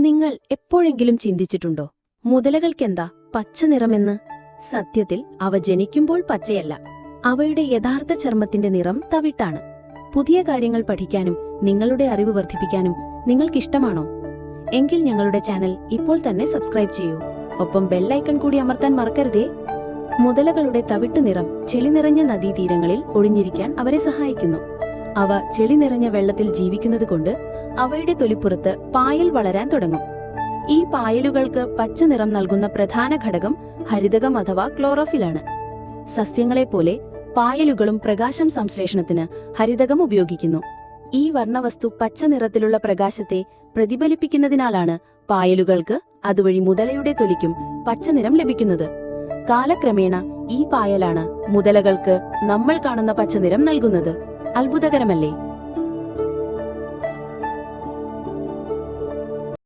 നിങ്ങൾ എപ്പോഴെങ്കിലും ചിന്തിച്ചിട്ടുണ്ടോ? മുതലകൾക്കെന്താ പച്ച നിറമെന്ന്? സത്യത്തിൽ അവ ജനിക്കുമ്പോൾ പച്ചയല്ല. അവയുടെ യഥാർത്ഥ ചർമ്മത്തിന്റെ നിറം തവിട്ടാണ്. പുതിയ കാര്യങ്ങൾ പഠിക്കാനും നിങ്ങളുടെ അറിവ് വർദ്ധിപ്പിക്കാനും നിങ്ങൾക്കിഷ്ടമാണോ? എങ്കിൽ ഞങ്ങളുടെ ചാനൽ ഇപ്പോൾ തന്നെ സബ്സ്ക്രൈബ് ചെയ്യൂ. ഒപ്പം ബെല്ലൈക്കൺ കൂടി അമർത്താൻ മറക്കരുതേ. മുതലകളുടെ തവിട്ടു നിറം ചെളി നിറഞ്ഞ നദീതീരങ്ങളിൽ ഒളിഞ്ഞിരിക്കാൻ അവരെ സഹായിക്കുന്നു. അവ ചെളി നിറഞ്ഞ വെള്ളത്തിൽ ജീവിക്കുന്നത് കൊണ്ട് അവയുടെ തൊലിപ്പുറത്ത് പായൽ വളരാൻ തുടങ്ങും. ഈ പായലുകൾക്ക് പച്ച നിറം നൽകുന്ന പ്രധാന ഘടകം ഹരിതകം അഥവാ ക്ലോറോഫിലാണ്. സസ്യങ്ങളെപ്പോലെ പായലുകളും പ്രകാശം സംശ്ലേഷണത്തിന് ഹരിതകം ഉപയോഗിക്കുന്നു. ഈ വർണവസ്തു പച്ച നിറത്തിലുള്ള പ്രകാശത്തെ പ്രതിഫലിപ്പിക്കുന്നതിനാലാണ് പായലുകൾക്ക് അതുവഴി മുതലയുടെ തൊലിക്കും പച്ച നിറം ലഭിക്കുന്നത്. കാലക്രമേണ ഈ പായലാണ് മുതലകൾക്ക് നമ്മൾ കാണുന്ന പച്ചനിറം നൽകുന്നത്. അത്ഭുതകരമല്ലേ?